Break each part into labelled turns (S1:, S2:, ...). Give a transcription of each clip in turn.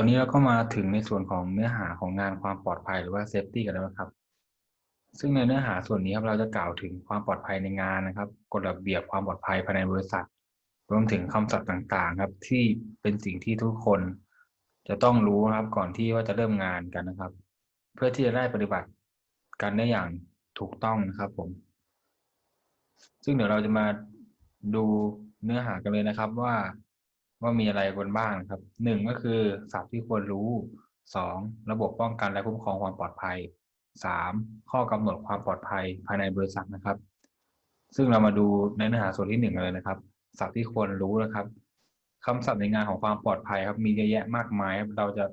S1: ตอนนี้เราก็มาถึงในส่วนของเนื้อหาของงานความปลอดภัยหรือว่าเซฟตี้กันแล้วนะครับ ซึ่งในเนื้อหาส่วนนี้ครับเราจะกล่าวถึงความปลอดภัยในงานนะครับกฎระเบียบความปลอดภัยภายในบริษัท รวมถึงคำศัพท์ต่างๆ ครับ ที่เป็นสิ่งที่ทุกคน จะต้องรู้นะครับก่อนที่ว่าจะเริ่มงานกันนะครับ เพื่อที่จะได้ปฏิบัติกันได้อย่างถูกต้องนะครับผม ซึ่งเดี๋ยวเราจะมาดูเนื้อหากันเลยนะครับว่า ว่ามีอะไรบนบ้างนะครับหนึ่งก็คือศัพท์ที่ควรรู้สองระบบป้องกันและคุ้มครองความปลอดภัยสามข้อกำหนดความปลอดภัยภายในบริษัทนะครับ ซึ่งเรามาดูในเนื้อหาส่วนที่หนึ่งเลยนะครับศัพท์ที่ควรรู้นะครับคำศัพท์ในงานของความปลอดภัยครับ มีเยอะแยะมากมายครับเราจะ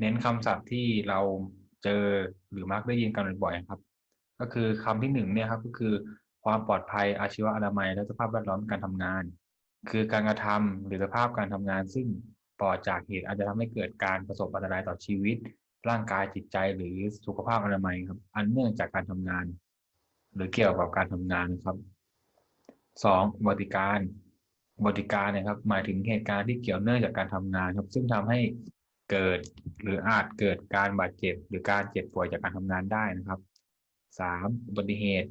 S1: เน้นคำศัพท์ที่เราเจอหรือมักได้ยินกันบ่อยๆครับ ก็คือคำที่หนึ่งเนี่ยครับก็คือความปลอดภัยอาชีวะอนามัยและสภาพแวดล้อมการทำงาน คือการกระทำหรือสภาพการทำงาน ซึ่งปลอดจากเหตุอาจจะทำให้เกิดการประสบอันตรายต่อชีวิต ร่างกายจิตใจหรือสุขภาพอนามัยครับ อันเนื่องจากการทำงาน หรือเกี่ยวกับการทำงานนะครับสองบริการบริการนะครับ หมายถึงเหตุการณ์ที่เกี่ยวเนื่องจากการทำงานครับ ซึ่งทำให้เกิดหรืออาจเกิดการบาดเจ็บ หรือการเจ็บป่วยจากการทำงานได้นะครับสามอุบัติเหตุ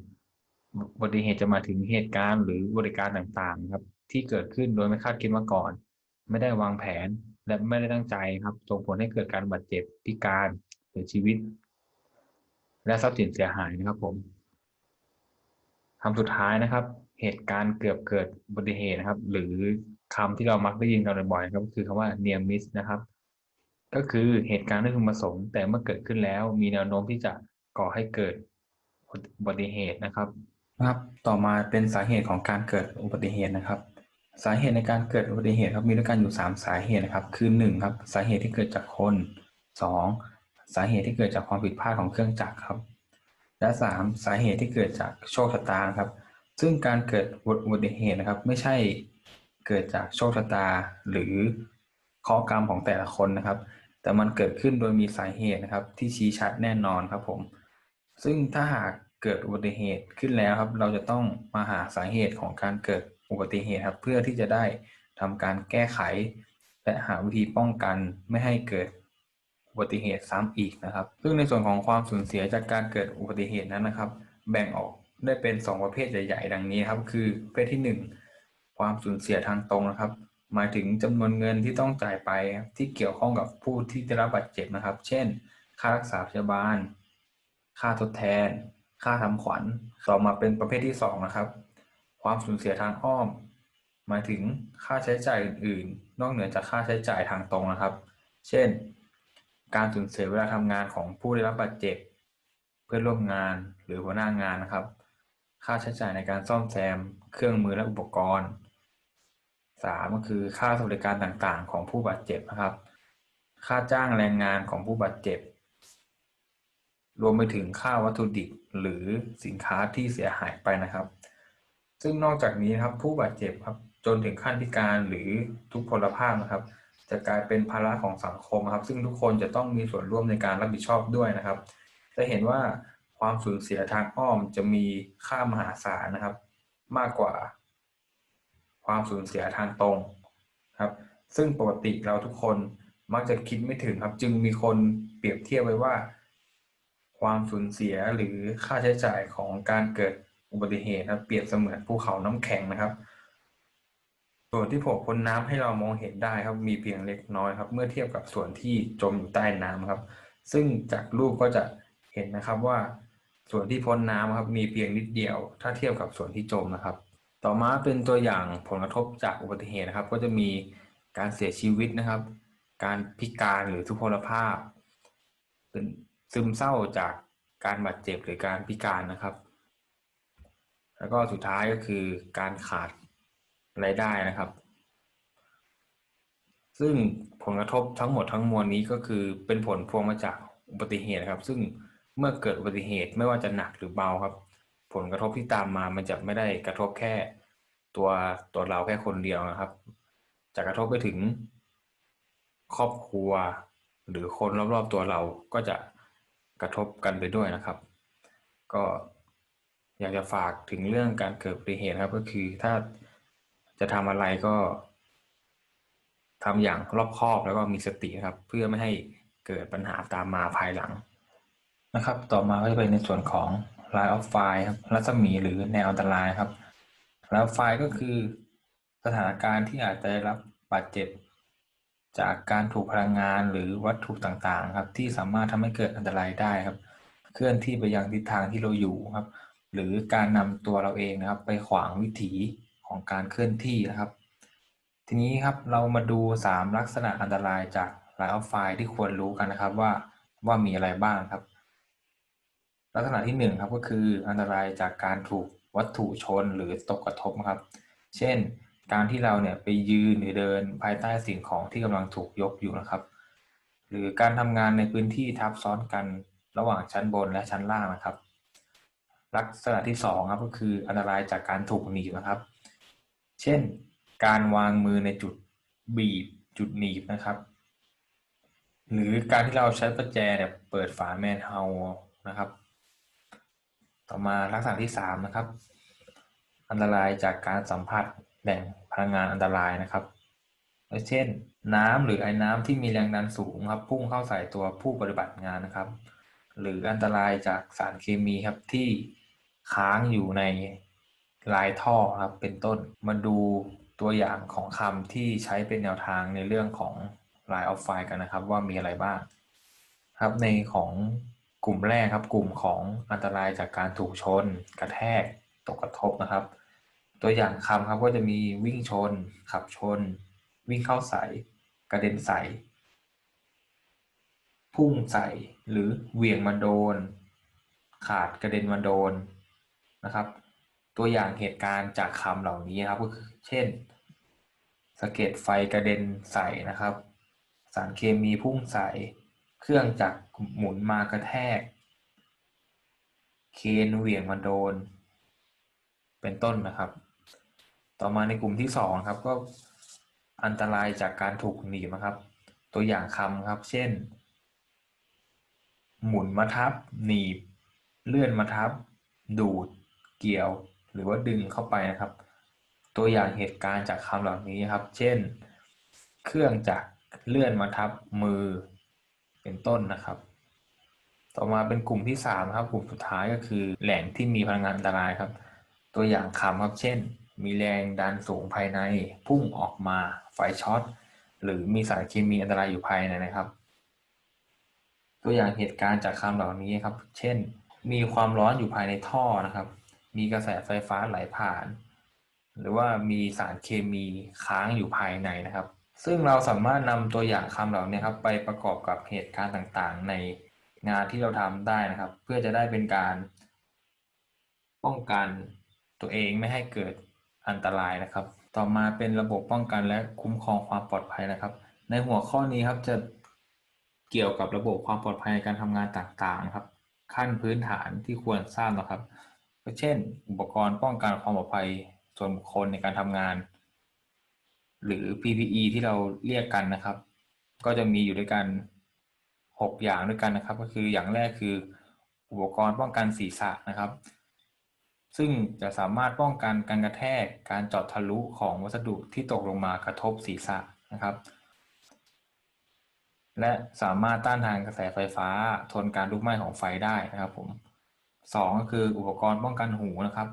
S1: อุบัติเหตุจะมาถึงเหตุการณ์หรือบริการต่างๆ ครับ ที่เกิดขึ้นโดยไม่คาดคิดมาก่อน ไม่ได้วางแผนและไม่ได้ตั้งใจครับส่งผลให้เกิดการบาดเจ็บพิการเสียชีวิต และทรัพย์สินเสียหายนะครับผมคำสุดท้ายนะครับ เหตุการณ์เกือบเกิดอุบัติเหตุนะครับ หรือคำที่เรามักได้ยินกันบ่อยๆครับก็คือคำว่า near miss นะครับ ก็คือเหตุการณ์ไม่พึงประสงค์แต่เมื่อเกิดขึ้นแล้ว มีแนวโน้มที่จะก่อให้เกิดอุบัติเหตุนะครับ ครับ ต่อมาเป็นสาเหตุของการเกิดอุบัติเหตุนะครับ สาเหตุในการเกิดอุบัติเหตุครับมีด้วยกันอยู่ 3 สาเหตุนะครับ คือ1ครับสาเหตุที่เกิดจากคน 2 สาเหตุที่เกิดจากความผิดพลาดของเครื่องจักรครับ และ 3 สาเหตุที่เกิดจากโชคชะตาครับ ซึ่งการเกิดอุบัติเหตุนะครับ ไม่ใช่เกิดจากโชคชะตา หรือข้อกรรมของแต่ละคนนะครับ แต่มันเกิดขึ้นโดยมีสาเหตุนะครับ ที่ชี้ชัดแน่นอนครับผม ซึ่งถ้าหากเกิดอุบัติเหตุขึ้นแล้วครับ เราจะต้องมาหาสาเหตุของการเกิด อุบัติเหตุครับ เพื่อที่จะได้ทำการแก้ไข และหาวิธีป้องกันไม่ให้เกิดอุบัติเหตุซ้ำอีกนะครับ ซึ่งในส่วนของความสูญเสียจากการเกิดอุบัติเหตุนั้นนะครับ แบ่งออกได้เป็น 2 ประเภทใหญ่ ๆ ดังนี้ครับ คือประเภทที่ 1 ความสูญเสียทางตรงนะครับ หมายถึงจำนวนเงินที่ต้องจ่ายไปที่เกี่ยวข้องกับผู้ที่ได้รับบาดเจ็บนะครับ เช่น ค่ารักษาพยาบาล ค่าทดแทน ค่าทำขวัญต่อมาเป็นประเภทที่2นะครับ ความสูญเสียทางอ้อม หมายถึงค่าใช้จ่ายอื่นๆ นอกเหนือจากค่าใช้จ่ายทางตรงนะครับ เช่น การสูญเสียเวลาทำงานของผู้ได้รับบาดเจ็บ เพื่อนร่วมงานหรือหัวหน้างานนะครับ ค่าใช้จ่ายในการซ่อมแซม เครื่องมือและอุปกรณ์สามก็คือค่าสวัสดิการต่างๆ ของผู้บาดเจ็บนะครับ ค่าจ้างแรงงานของผู้บาดเจ็บ รวมไปถึงค่าวัตถุดิบหรือสินค้าที่เสียหายไปนะครับ ซึ่งนอกจากนี้ครับผู้บาดเจ็บครับจนถึงขั้นพิการหรือทุกพลภาพนะครับ จะกลายเป็นภาระของสังคมครับ ซึ่งทุกคนจะต้องมีส่วนร่วมในการรับผิดชอบด้วยนะครับ จะเห็นว่าความสูญเสียทางอ้อมจะมีค่ามหาศาลนะครับ มากกว่า ความสูญเสียทางตรงครับ ซึ่งปกติเราทุกคนมักจะคิดไม่ถึงครับ จึงมีคนเปรียบเทียบไว้ว่า ความสูญเสียหรือค่าใช้จ่ายของการเกิด อุบัติเหตุนะเปรียบเสมือนภูเขาน้ำแข็งนะครับ ส่วนที่โผล่พ้นน้ำให้เรามองเห็นได้ครับ มีเพียงเล็กน้อยครับ เมื่อเทียบกับส่วนที่จมอยู่ใต้น้ำครับ ซึ่งจากรูปก็จะเห็นนะครับว่าส่วนที่พ้นน้ำครับ มีเพียงนิดเดียว ถ้าเทียบกับส่วนที่จมนะครับ ต่อมาเป็นตัวอย่างผลกระทบจากอุบัติเหตุนะครับ ก็จะมีการเสียชีวิตนะครับ การพิการหรือทุพพลภาพ เป็นซึมเศร้าจากการบาดเจ็บหรือการพิการนะครับ แล้วก็สุดท้ายก็คือการขาดรายได้นะครับ ซึ่งผลกระทบทั้งหมดทั้งมวลนี้ก็คือเป็นผลพวงมาจากอุบัติเหตุครับ ซึ่งเมื่อเกิดอุบัติเหตุไม่ว่าจะหนักหรือเบาครับ ผลกระทบที่ตามมามันจะไม่ได้กระทบแค่ตัวตัวเราแค่คนเดียวนะครับ จะกระทบไปถึงครอบครัว หรือคนรอบๆตัวเราก็จะกระทบกันไปด้วยนะครับ ก็ อยากจะฝากถึงเรื่องการเกิดอุบัติเหตุครับ ก็คือถ้าจะทำอะไรก็ทำอย่างรอบคอบแล้วก็มีสติครับ เพื่อไม่ให้เกิดปัญหาตามมาภายหลังนะครับ ต่อมาก็จะเป็นในส่วนของ line of fire ครับรัศมีหรือแนวอันตรายครับ line of fire ก็คือสถานการณ์ที่อาจจะได้รับบาดเจ็บ จากการถูกพลังงานหรือวัตถุต่างๆ ครับ ที่สามารถทำให้เกิดอันตรายได้ครับ เคลื่อนที่ไปยังทิศทางที่เราอยู่ครับ หรือการนำตัวเราเองนะครับ ไปขวางวิถีของการเคลื่อนที่นะครับ ทีนี้ครับเรามาดู 3 ลักษณะอันตรายจาก Line of Fire ที่ควรรู้กันนะครับว่าว่ามีอะไรบ้างครับ ลักษณะที่ 1 ครับก็คืออันตรายจากการถูกวัตถุชนหรือตกกระทบครับ เช่น การที่เราเนี่ยไปยืนหรือเดินภายใต้สิ่งของที่กำลังถูกยกอยู่นะครับ หรือการทำงานในพื้นที่ทับซ้อนกันระหว่างชั้นบนและชั้นล่างนะครับ ลักษณะที่2ครับก็คืออันตรายจากการถูกหนีบนะครับ เช่น การวางมือในจุดบีบจุดหนีบนะครับ หรือการที่เราใช้ประแจเนี่ยเปิดฝาแมนเฮานะครับ ต่อมาลักษณะที่3นะครับ อันตรายจากการสัมผัสแหล่งพลังงานอันตรายนะครับเช่น น้ำหรือไอ้น้ำที่มีแรงดันสูงครับพุ่งเข้าใส่ตัวผู้ปฏิบัติงานนะครับ หรืออันตรายจากสารเคมีครับที่ ค้างอยู่ในลายท่อครับเป็นต้น มาดูตัวอย่างของคำที่ใช้เป็นแนวทางในเรื่องของ Line of Fire กันนะครับ ว่ามีอะไรบ้าง ครับในของกลุ่มแรกครับ กลุ่มของอันตรายจากการถูกชน กระแทกตกกระทบนะครับ ตัวอย่างคำครับก็จะมีวิ่งชน ขับชน วิ่งเข้าใส่กระเด็นใส่พุ่งใส่หรือเหวี่ยงมาโดน ขาดกระเด็นมาโดน นะครับ ตัวอย่างเหตุการณ์จากคำเหล่านี้ครับก็คือเช่นสะเก็ดไฟกระเด็นใส่นะครับ สารเคมีพุ่งใส่ เครื่องจักรหมุนมากระแทก เคนเหวี่ยงมาโดน เป็นต้นนะครับ ต่อมาในกลุ่มที่สองครับก็อันตรายจากการถูกหนีบนะครับ ตัวอย่างคำครับ เช่น หมุนมาทับ หนีบ เลื่อนมาทับ ดูด เกี่ยวหรือว่าดึงเข้าไปนะครับ ตัวอย่างเหตุการณ์จากคำเหล่านี้ครับ เช่น เครื่องจักรเลื่อนมาทับมือเป็นต้นนะครับ ต่อมาเป็นกลุ่มที่สามครับ กลุ่มสุดท้ายก็คือแหล่งที่มีพลังงานอันตรายครับ ตัวอย่างคำครับเช่น มีแรงดันสูงภายใน พุ่งออกมาไฟช็อตหรือมีสารเคมีอันตรายอยู่ภายในนะครับ ตัวอย่างเหตุการณ์จากคำเหล่านี้ครับ เช่น มีความร้อนอยู่ภายในท่อนะครับ มีกระแสไฟฟ้าไหลผ่าน หรือว่ามีสารเคมีค้างอยู่ภายในนะครับ ซึ่งเราสามารถนำตัวอย่างคำเหล่านี้ครับไปประกอบกับเหตุการณ์ต่างๆ ในงานที่เราทำได้นะครับ เพื่อจะได้เป็นการป้องกันตัวเองไม่ให้เกิดอันตรายนะครับ ต่อมาเป็นระบบป้องกันและคุ้มครองความปลอดภัยนะครับ ในหัวข้อนี้ครับจะเกี่ยวกับระบบความปลอดภัยในการทำงานต่างๆนะครับ ขั้นพื้นฐานที่ควรทราบนะครับ เช่น อุปกรณ์ป้องกันความปลอดภัยส่วนบุคคลในการทำงาน หรือ PPE ที่เราเรียกกันนะครับ ก็จะมีอยู่ด้วยกัน 6 อย่างด้วยกันนะครับ ก็คืออย่างแรกคืออุปกรณ์ป้องกันศีรษะนะครับ ซึ่งจะสามารถป้องกันการกระแทกการเจาะทะลุของวัสดุที่ตกลงมากระทบศีรษะนะครับ และสามารถต้านทานกระแสไฟฟ้าทนการลุกไหม้ของไฟได้นะครับผม สองก็คืออุปกรณ์ป้องกันหูนะครับ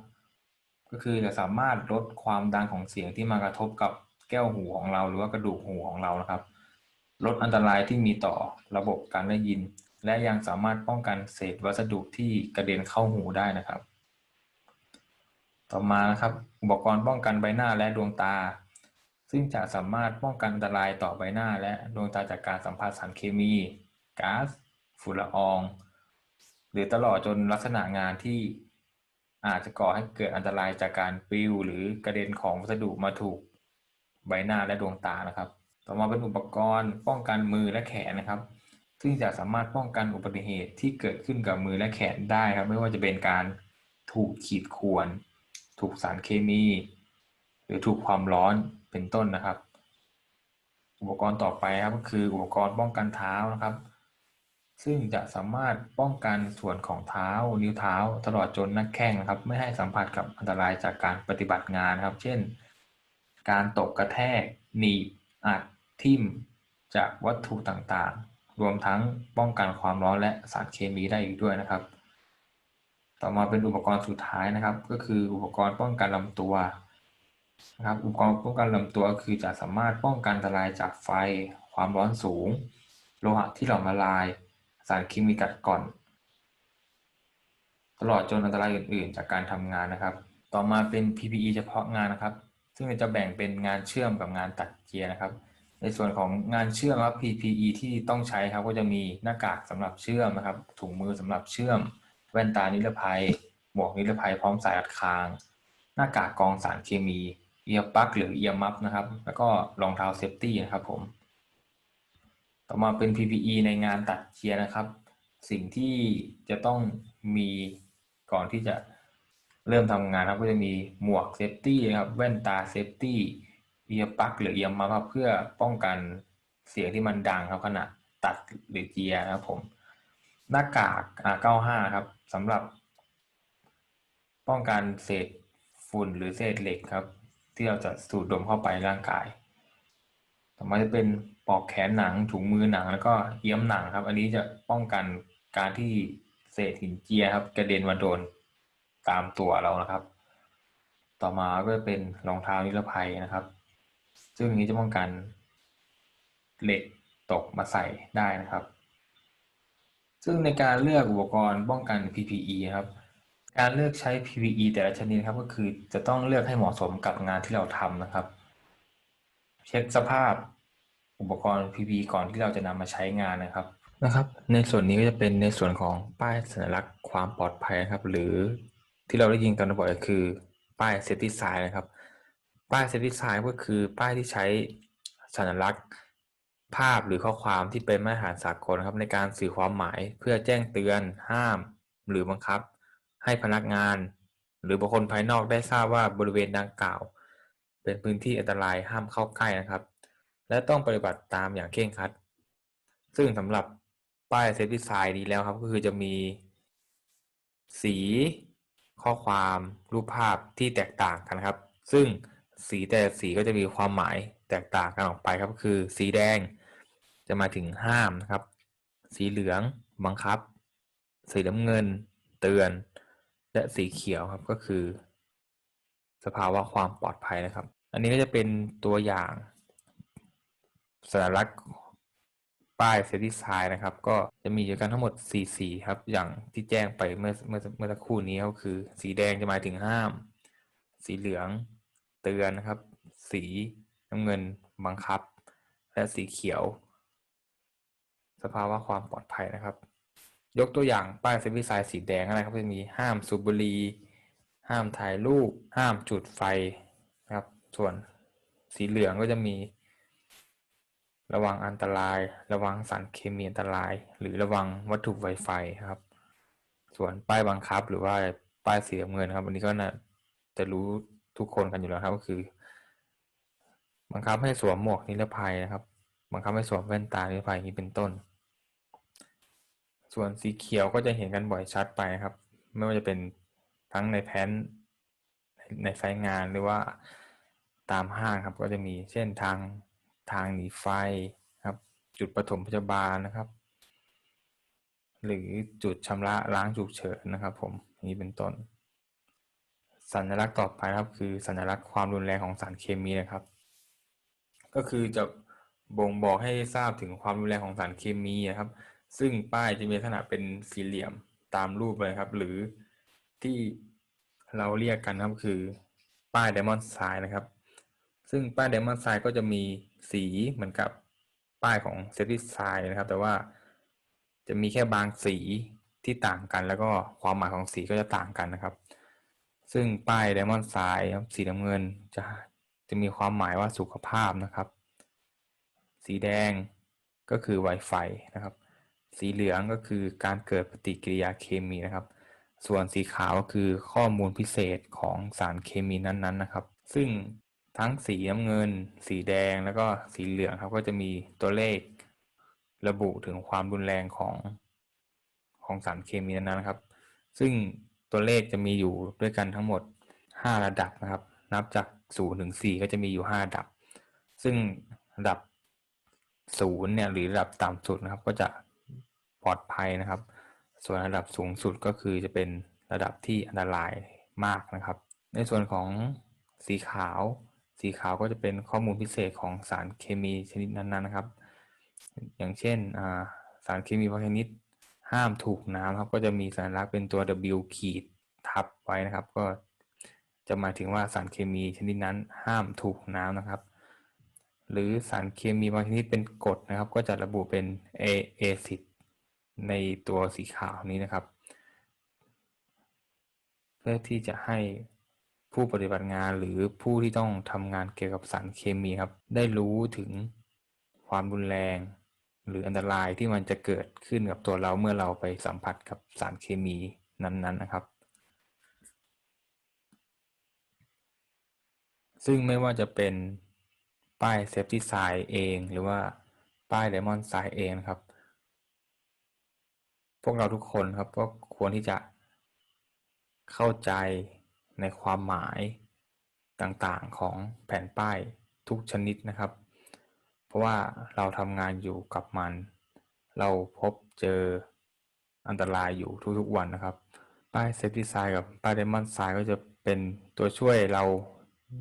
S1: ก็คือจะสามารถลดความดังของเสียงที่มากระทบกับแก้วหูของเราหรือว่ากระดูกหูของเรานะครับ ลดอันตรายที่มีต่อระบบการได้ยิน และยังสามารถป้องกันเศษวัสดุที่กระเด็นเข้าหูได้นะครับ ต่อมานะครับ อุปกรณ์ป้องกันใบหน้าและดวงตา ซึ่งจะสามารถป้องกันอันตรายต่อใบหน้า และดวงตาจากการสัมผัสสารเคมีก๊าซฝุ่นละออง หรือตลอดจนลักษณะงานที่อาจจะก่อให้เกิดอันตรายจากการปลิวหรือกระเด็นของวัสดุมาถูกใบหน้าและดวงตานะครับ ต่อมาเป็นอุปกรณ์ป้องกันมือและแขนนะครับ ซึ่งจะสามารถป้องกันอุบัติเหตุที่เกิดขึ้นกับมือและแขนได้ครับ ไม่ว่าจะเป็นการถูกขีดข่วน ถูกสารเคมี หรือถูกความร้อนเป็นต้นนะครับ อุปกรณ์ต่อไปครับก็คืออุปกรณ์ป้องกันเท้านะครับ ซึ่งจะสามารถป้องกันส่วนของเท้า นิ้วเท้า ตลอดจนนักแข้งนะครับ ไม่ให้สัมผัสกับอันตรายจากการปฏิบัติงานนะครับ เช่น การตกกระแทก หนีบอัดทิ่ม จากวัตถุต่างๆ รวมทั้งป้องกันความร้อนและสารเคมีได้อีกด้วยนะครับ ต่อมาเป็นอุปกรณ์สุดท้ายนะครับ ก็คืออุปกรณ์ป้องกันลำตัวนะครับอุปกรณ์ป้องกันลำตัวคือจะสามารถป้องกันอันตรายจากไฟ ความร้อนสูง โลหะที่หลอมละลาย สารเคมีกัดก่อน ตลอดจนอันตรายอื่น ๆ จากการทำงานนะครับ ต่อมาเป็น PPE เฉพาะงานนะครับ ซึ่งจะแบ่งเป็นงานเชื่อมกับงานตัดเจียร์นะครับ ในส่วนของงานเชื่อมครับ PPE ที่ต้องใช้ครับก็จะมีหน้ากากสำหรับเชื่อมนะครับ ถุงมือสำหรับเชื่อม แว่นตานิรภัย หมวกนิรภัยพร้อมสายอัดคาง หน้ากากกรองสารเคมีเอียร์ปลั๊กหรือเอียร์มัฟนะครับ แล้วก็รองเท้าเซฟตี้นะครับผม ต่อมาเป็น PPE ในงานตัดเจียร์นะครับ สิ่งที่จะต้องมีก่อนที่จะเริ่มทำงานครับก็จะมีหมวกเซฟตี้นะครับแว่นตาเซฟตี้เอียร์ปลั๊กหรือเอียร์มาครับเพื่อป้องกันเสียงที่มันดังครับขณะตัดหรือเจียนะครับผมหน้ากาก R95 ครับสำหรับ ป้องกันเศษฝุ่นหรือเศษเหล็กครับ ที่เราจะสูดดมเข้าไปร่างกาย ต่อมาจะเป็น ปอกแขนหนังถุงมือหนังแล้วก็เอี้ยมหนังครับ อันนี้จะป้องกันการที่เศษหินเจียครับ กระเด็นมาโดนตามตัวเรานะครับ ต่อมาก็จะเป็นรองเท้านิรภัยนะครับ ซึ่งนี้จะป้องกันเหล็กตกมาใส่ได้นะครับ ซึ่งในการเลือกอุปกรณ์ป้องกัน PPE ครับ การเลือกใช้ PPE แต่ละชนิดครับก็คือจะต้องเลือกให้เหมาะสมกับงานที่เราทำนะครับ เช็คสภาพ อุปกรณ์ PPE ก่อนที่เราจะนำมาใช้งานนะครับนะครับ ในส่วนนี้ก็จะเป็นในส่วนของป้ายสัญลักษณ์ความปลอดภัยนะครับ หรือที่เราได้ยินกันบ่อยก็คือป้าย safety sign นะครับ ป้าย safety sign ก็คือป้ายที่ใช้สัญลักษณ์ภาพหรือข้อความที่เป็นมาตรฐานสากลนะครับในการสื่อความหมายเพื่อแจ้งเตือน ห้าม หรือบังคับ ให้พนักงาน หรือบุคคลภายนอกได้ทราบว่าบริเวณดังกล่าว เป็นพื้นที่อันตรายห้ามเข้าใกล้นะครับ และต้องปฏิบัติตามอย่างเคร่งครัด ซึ่งสำหรับป้ายเซฟตี้ไซน์นี้แล้วครับ ก็คือจะมี สี ข้อความรูปภาพที่แตกต่างกันครับ ซึ่งสีแต่สีก็จะมีความหมายแตกต่างกันออกไปครับก็คือสีแดงจะมาถึงห้ามนะครับ สีเหลืองบังคับ สีน้ำเงิน เตือน และสีเขียวครับก็คือ สภาวะความปลอดภัยนะครับ อันนี้ก็จะเป็นตัวอย่าง สัญลักษณ์ป้ายเซติไซน์นะครับ ก็จะมีอยู่กันทั้งหมด4สีครับ อย่างที่แจ้งไปเมื่อเมื่อเมื่อสักครู่นี้ก็คือ สีแดงจะหมายถึงห้าม สีเหลืองเตือนนะครับ สีน้ำเงินบังคับ และสีเขียว สภาวะความปลอดภัยนะครับ ยกตัวอย่างป้ายเซฟิไซน์สีแดงอะไรครับจะมีห้ามสูบบุหรี่ห้ามถ่ายรูปห้ามจุดไฟนะครับ ส่วนสีเหลืองก็จะมี ระวังอันตราย ระวังสารเคมีอันตราย หรือระวังวัตถุไวไฟครับ ส่วนป้ายบังคับหรือว่าป้ายสีน้ำเงินครับวันนี้ก็น่าจะรู้ทุกคนกันอยู่แล้วครับก็คือ บังคับให้สวมหมวกนิรภัยนะครับ บังคับให้สวมแว่นตานิรภัยนี้เป็นต้น ส่วนสีเขียวก็จะเห็นกันบ่อยชัดไปครับ ไม่ว่าจะเป็นทั้งในแผนในไซต์งานหรือว่าตามห้างครับก็จะมีเช่นทาง ทางหนีไฟครับ จุดปฐมพยาบาลนะครับ หรือจุดชำระล้างฉุกเฉินนะครับ ผมนี้เป็นต้น สัญลักษณ์ต่อไปครับคือสัญลักษณ์ความรุนแรงของสารเคมีนะครับ ก็คือจะบ่งบอกให้ทราบถึงความรุนแรงของสารเคมีนะครับ ซึ่งป้ายจะมีลักษณะเป็นสี่เหลี่ยมตามรูปเลยครับ หรือที่เราเรียกกันครับคือป้ายไดมอนด์ไซน์นะครับ ซึ่งป้ายไดมอนด์ไซน์ก็จะมีสีเหมือนกับป้ายของเซฟตี้ไซน์นะครับ แต่ว่าจะมีแค่บางสีที่ต่างกัน แล้วก็ความหมายของสีก็จะต่างกันนะครับ ซึ่งป้ายไดมอนด์ไซน์สีน้ำเงินจะจะมีความหมายว่าสุขภาพนะครับ สีแดงก็คือ Wi-Fi นะครับ สีเหลืองก็คือการเกิดปฏิกิริยาเคมีนะครับ ส่วนสีขาวก็คือข้อมูลพิเศษของสารเคมีนั้นๆนะครับ ซึ่ง ทั้งสีน้ำเงิน สีแดงแล้วก็สีเหลืองครับก็จะมีตัวเลขระบุถึงความรุนแรงของของสารเคมีนั้นนะครับ ซึ่งตัวเลขจะมีอยู่ด้วยกันทั้งหมด 5 ระดับนะครับ นับจาก0ถึง4ก็จะมีอยู่ 5 ระดับ ซึ่งระดับศูนย์เนี่ยหรือระดับต่ำสุดนะครับ ก็จะปลอดภัยนะครับ ส่วนระดับสูงสุดก็คือจะเป็นระดับที่อันตรายมากนะครับ ในส่วนของสีขาว สีขาวก็จะเป็นข้อมูลพิเศษของสารเคมีชนิดนั้นๆนะครับ อย่างเช่นสารเคมีบางชนิดห้ามถูกน้ำครับก็จะมีสัญลักษณ์เป็นตัว W ขีดทับไว้นะครับ ก็จะหมายถึงว่าสารเคมีชนิดนั้นห้ามถูกน้ำนะครับ หรือสารเคมีบางชนิดเป็นกรดนะครับ ก็จะระบุเป็น A acid ในตัวสีขาวนี้นะครับ เพื่อที่จะให้ ผู้ปฏิบัติงานหรือผู้ที่ต้องทำงานเกี่ยวกับสารเคมีครับ ได้รู้ถึงความรุนแรง หรืออันตรายที่มันจะเกิดขึ้นกับตัวเราเมื่อเราไปสัมผัสกับสารเคมีนั้นๆนะครับ ซึ่งไม่ว่าจะเป็นป้ายเซฟตี้ไซน์เอง หรือว่าป้ายเลมอนไซน์เองครับ พวกเราทุกคนครับก็ควรที่จะเข้าใจ ในความหมายต่างๆของแผ่นป้ายทุกชนิดนะครับ เพราะว่าเราทำงานอยู่กับมัน เราพบเจออันตรายอยู่ทุกๆวันนะครับ ป้ายเซฟตี้ไซน์กับป้ายเดมอนไซน์ก็จะเป็นตัวช่วยเรา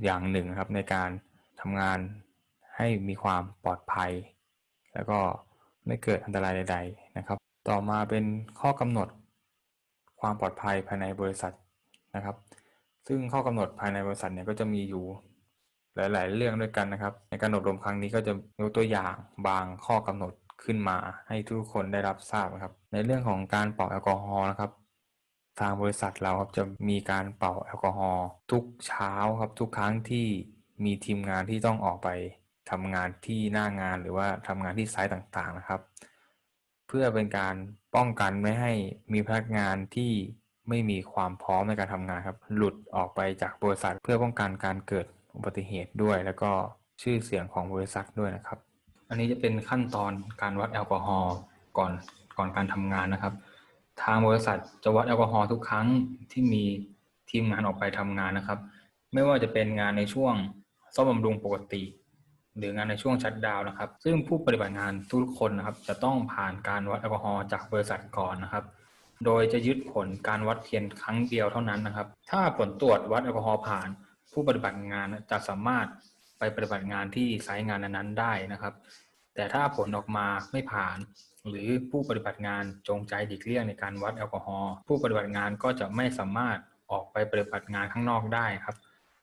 S1: อย่างหนึ่งครับในการทำงานให้มีความปลอดภัย แล้วก็ไม่เกิดอันตรายใด ๆนะครับ ต่อมาเป็นข้อกำหนดความปลอดภัยภายในบริษัทนะครับ ซึ่งข้อกำหนดภายในบริษัทเนี่ยก็จะมีอยู่หลาย ๆ เรื่องด้วยกันนะครับ ในการอบรมครั้งนี้ก็จะยกตัวอย่างบางข้อกำหนดขึ้นมาให้ทุกคนได้รับทราบนะครับ ในเรื่องของการเป่าแอลกอฮอล์นะครับ ทางบริษัทเราครับจะมีการเป่าแอลกอฮอล์ทุกเช้าครับทุกครั้งที่มีทีมงานที่ต้องออกไปทำงานที่หน้างานหรือว่าทำงานที่ไซต์ต่าง ๆ นะครับ เพื่อเป็นการป้องกันไม่ให้มีพนักงานที่ ไม่มีความพร้อมในการทำงานครับ หลุดออกไปจากบริษัทเพื่อป้องกันการเกิดอุบัติเหตุด้วย แล้วก็ชื่อเสียงของบริษัทด้วยนะครับ อันนี้จะเป็นขั้นตอนการวัดแอลกอฮอล์ก่อนก่อนการทำงานนะครับ ทางบริษัทจะวัดแอลกอฮอล์ทุกครั้งที่มีทีมงานออกไปทำงานนะครับ ไม่ว่าจะเป็นงานในช่วงซ่อมบำรุงปกติ หรืองานในช่วงชัดดาวนะครับ ซึ่งผู้ปฏิบัติงานทุกคนนะครับ จะต้องผ่านการวัดแอลกอฮอล์จากบริษัทก่อนนะครับ โดยจะยึดผลการวัดเพียงครั้งเดียวเท่านั้นนะครับ ถ้าผลตรวจวัดแอลกอฮอล์ผ่าน ผู้ปฏิบัติงานจะสามารถไปปฏิบัติงานที่ไซต์งานนั้นๆได้นะครับ แต่ถ้าผลออกมาไม่ผ่าน หรือผู้ปฏิบัติงานจงใจหลีกเลี่ยงในการวัดแอลกอฮอล์ผู้ปฏิบัติงานก็จะไม่สามารถออกไปปฏิบัติงานข้างนอกได้ครับ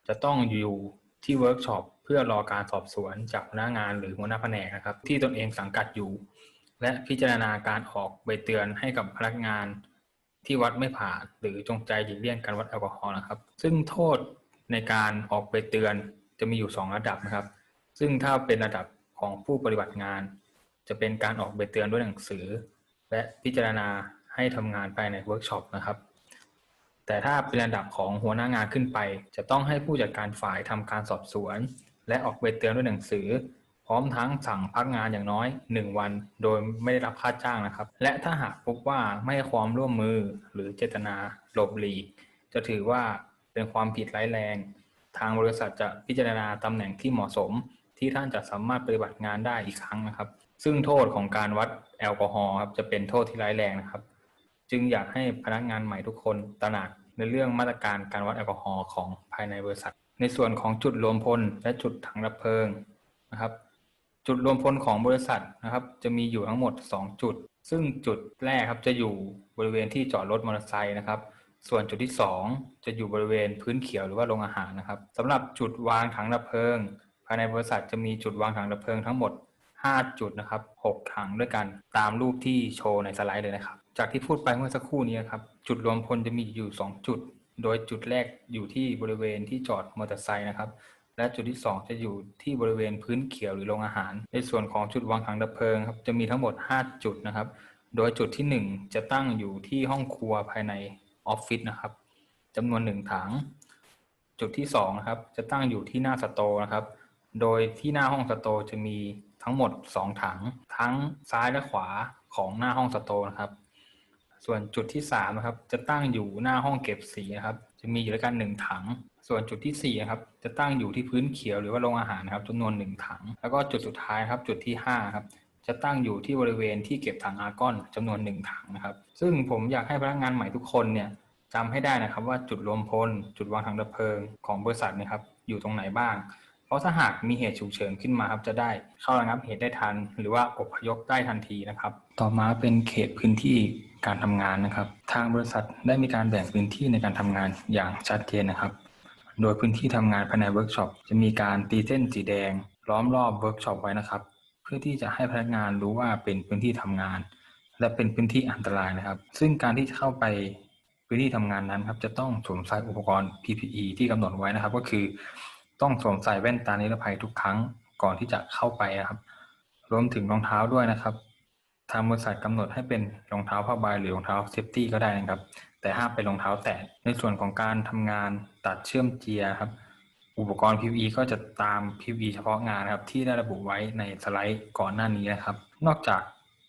S1: จะต้องอยู่ที่เวิร์กช็อปเพื่อรอการสอบสวนจากหน้างานหรือหัวหน้าแผนกนะครับ ที่ตนเองสังกัดอยู่ และพิจารณาการออกใบเตือนให้กับพนักงานที่วัดไม่ผ่าน หรือจงใจหลีกเลี่ยงการวัดแอลกอฮอล์นะครับ ซึ่งโทษในการออกใบเตือนจะมีอยู่ 2 ระดับนะครับ ซึ่งถ้าเป็นระดับของผู้ปฏิบัติงาน จะเป็นการออกใบเตือนด้วยหนังสือ และพิจารณาให้ทำงานภายในเวิร์กช็อปนะครับ แต่ถ้าเป็นระดับของหัวหน้างานขึ้นไป จะต้องให้ผู้จัดการฝ่ายทำการสอบสวน และออกใบเตือนด้วยหนังสือ พร้อมทั้งสั่งพักงานอย่างน้อย 1 วัน โดยไม่ได้รับค่าจ้างนะครับ และถ้าหากพบว่าไม่ให้ความร่วมมือหรือเจตนาหลบหลีก จะถือว่าเป็นความผิดร้ายแรง ทางบริษัทจะพิจารณาตำแหน่งที่เหมาะสม ที่ท่านจะสามารถปฏิบัติงานได้อีกครั้งนะครับ ซึ่งโทษของการวัดแอลกอฮอล์ครับจะเป็นโทษที่ร้ายแรงนะครับ จึงอยากให้พนักงานใหม่ทุกคนตระหนักในเรื่องมาตรการการวัดแอลกอฮอล์ของภายในบริษัท ในส่วนของจุดรวมพลและจุดถังดับเพลิงนะครับ จุดรวมพลของบริษัทนะครับ จะมีอยู่ทั้งหมด 2 จุด ซึ่งจุดแรกครับจะอยู่บริเวณที่จอดรถมอเตอร์ไซค์นะครับ ส่วนจุดที่ 2 จะอยู่บริเวณพื้นเขียวหรือว่าโรงอาหารนะครับสำหรับจุดวางถังดับเพลิง ภายในบริษัทจะมีจุดวางถังดับเพลิงทั้งหมด 5 จุดนะครับ 6 ถังด้วยกันตามรูปที่โชว์ในสไลด์เลยนะครับ จากที่พูดไปเมื่อสักครู่นี้นครับจุดรวมพลจะมีอยู่ 2 จุด โดยจุดแรกอยู่ที่บริเวณที่จอดมอเตอร์ไซค์นะครับ และจุดที่ 2 จะอยู่ที่บริเวณพื้นเขียวหรือโรงอาหาร ในส่วนของจุดวางถังดับเพลิงครับจะมีทั้งหมด 5 จุดนะครับ โดยจุดที่ 1 จะตั้งอยู่ที่ห้องครัวภายในออฟฟิศนะครับจำนวนหนึ่งถัง จุดที่2นะครับจะตั้งอยู่ที่หน้าสโตร์นะครับ โดยที่หน้าห้องสโตร์จะมีทั้งหมด 2 ถัง ทั้งซ้ายและขวาของหน้าห้องสโตร์นะครับ ส่วนจุดที่3นะครับจะตั้งอยู่หน้าห้องเก็บสีนะครับ จะมีอยู่ด้วยกัน 1 ถัง ส่วนจุดที่สี่ครับจะตั้งอยู่ที่พื้นเขียวหรือว่าโรงอาหารนะครับจำนวนหนึ่งถัง แล้วก็จุดสุดท้ายครับจุดที่ห้าครับจะตั้งอยู่ที่บริเวณที่เก็บถังอาร์กอนจำนวนหนึ่งถังนะครับ ซึ่งผมอยากให้พนักงานใหม่ทุกคนเนี่ยจำให้ได้นะครับว่าจุดรวมพล จุดวางถังดับเพลิงของบริษัทนะครับอยู่ตรงไหนบ้าง เพราะถ้าหากมีเหตุฉุกเฉินขึ้นมาครับจะได้เข้าระงับเหตุได้ทัน หรือว่าอพยพได้ทันทีนะครับ ต่อมาเป็นเขตพื้นที่การทำงานนะครับ ทางบริษัทได้มีการแบ่งพื้นที่ในการทำงานอย่างชัดเจนนะครับ โดยพื้นที่ทำงานภายในเวิร์กช็อปจะมีการตีเส้นสีแดง ล้อมรอบเวิร์กช็อปไว้นะครับ เพื่อที่จะให้พนักงานรู้ว่าเป็นพื้นที่ทำงาน และเป็นพื้นที่อันตรายนะครับ ซึ่งการที่จะเข้าไปพื้นที่ทำงานนั้นครับจะต้องสวมใส่อุปกรณ์ PPE ที่กำหนดไว้นะครับ ก็คือ ต้องสวมใส่แว่นตานิรภัยทุกครั้งก่อนที่จะเข้าไปนะครับ รวมถึงรองเท้าด้วยนะครับ ทางบริษัทกำหนดให้เป็นรองเท้าผ้าใบหรือรองเท้าเซฟตี้ก็ได้นะครับ แต่ห้ามเป็นรองเท้าแตะในส่วนของการทำงานตัดเชื่อมเจียครับ อุปกรณ์ PPE ก็จะตาม PPE เฉพาะงานนะครับ ที่ได้ระบุไว้ในสไลด์ก่อนหน้านี้นะครับ นอกจาก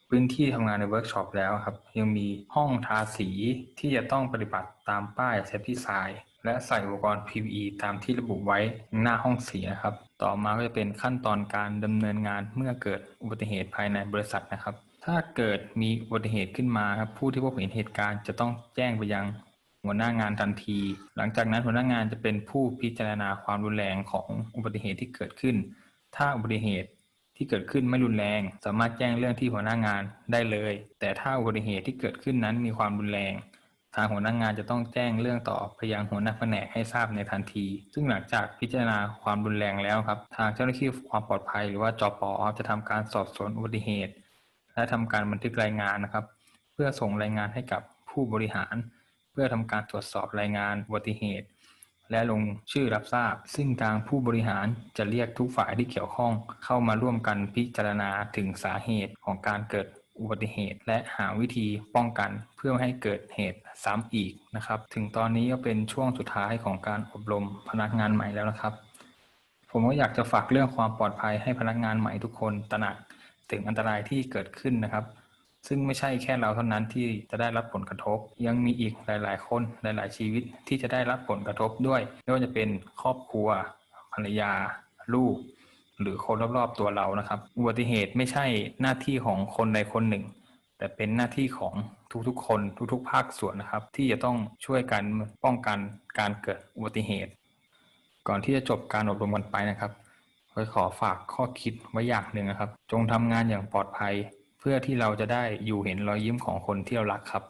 S1: พื้นที่ทำงานในเวิร์กช็อปแล้วครับ ยังมีห้องทาสีที่จะต้องปฏิบัติตามป้ายเซฟตี้ไซน์และใส่อุปกรณ์ PPE ตามที่ระบุไว้หน้าห้องสีนะครับ ต่อมาก็จะเป็นขั้นตอนการดำเนินงานเมื่อเกิดอุบัติเหตุภายในบริษัทนะครับ ถ้าเกิดมีอุบัติเหตุขึ้นมาครับผู้ที่พบเห็นเหตุการณ์จะต้องแจ้งไปยังหัวหน้างานทันที หลังจากนั้นหัวหน้างานจะเป็นผู้พิจารณาความรุนแรงของอุบัติเหตุที่เกิดขึ้น ถ้าอุบัติเหตุที่เกิดขึ้นไม่รุนแรง สามารถแจ้งเรื่องที่หัวหน้างานได้เลย แต่ถ้าอุบัติเหตุที่เกิดขึ้นนั้นมีความรุนแรง ทางหัวหน้างานจะต้องแจ้งเรื่องต่อไปยังหัวหน้าแผนกให้ทราบในทันที ซึ่งหลังจากพิจารณาความรุนแรงแล้วครับ ทางเจ้าหน้าที่ความปลอดภัย หรือว่าจปอจะทำการสอบสวนอุบัติเหตุ และทำการบันทึกรายงานนะครับ เพื่อส่งรายงานให้กับผู้บริหาร เพื่อทำการตรวจสอบรายงานอุบัติเหตุ และลงชื่อรับทราบ ซึ่งทางผู้บริหารจะเรียกทุกฝ่ายที่เกี่ยวข้อง เข้ามาร่วมกันพิจารณาถึงสาเหตุของการเกิดอุบัติเหตุ และหาวิธีป้องกันเพื่อไม่ให้เกิดเหตุซ้ำอีกนะครับ ถึงตอนนี้ก็เป็นช่วงสุดท้ายของการอบรมพนักงานใหม่แล้วนะครับ ผมก็อยากจะฝากเรื่องความปลอดภัยให้พนักงานใหม่ทุกคนตระหนัก ถึงอันตรายที่เกิดขึ้นนะครับ ซึ่งไม่ใช่แค่เราเท่านั้นที่จะได้รับผลกระทบ ยังมีอีกหลาย ๆ คนหลาย ๆ ชีวิตที่จะได้รับผลกระทบด้วยไม่ว่าจะเป็นครอบครัว ภรรยา ลูก หรือคนรอบๆตัวเรานะครับ อุบัติเหตุไม่ใช่หน้าที่ของคนใดคนหนึ่ง แต่เป็นหน้าที่ของทุกๆ คนทุกๆ ภาคส่วนนะครับ ที่จะต้องช่วยกันป้องกันการเกิดอุบัติเหตุ ก่อนที่จะจบการอบรมกันไปนะครับ ก็ขอฝากข้อคิดไว้อย่างหนึ่งนะครับ จงทำงานอย่างปลอดภัย เพื่อที่เราจะได้อยู่เห็นรอยยิ้มของคนที่เรารักครับ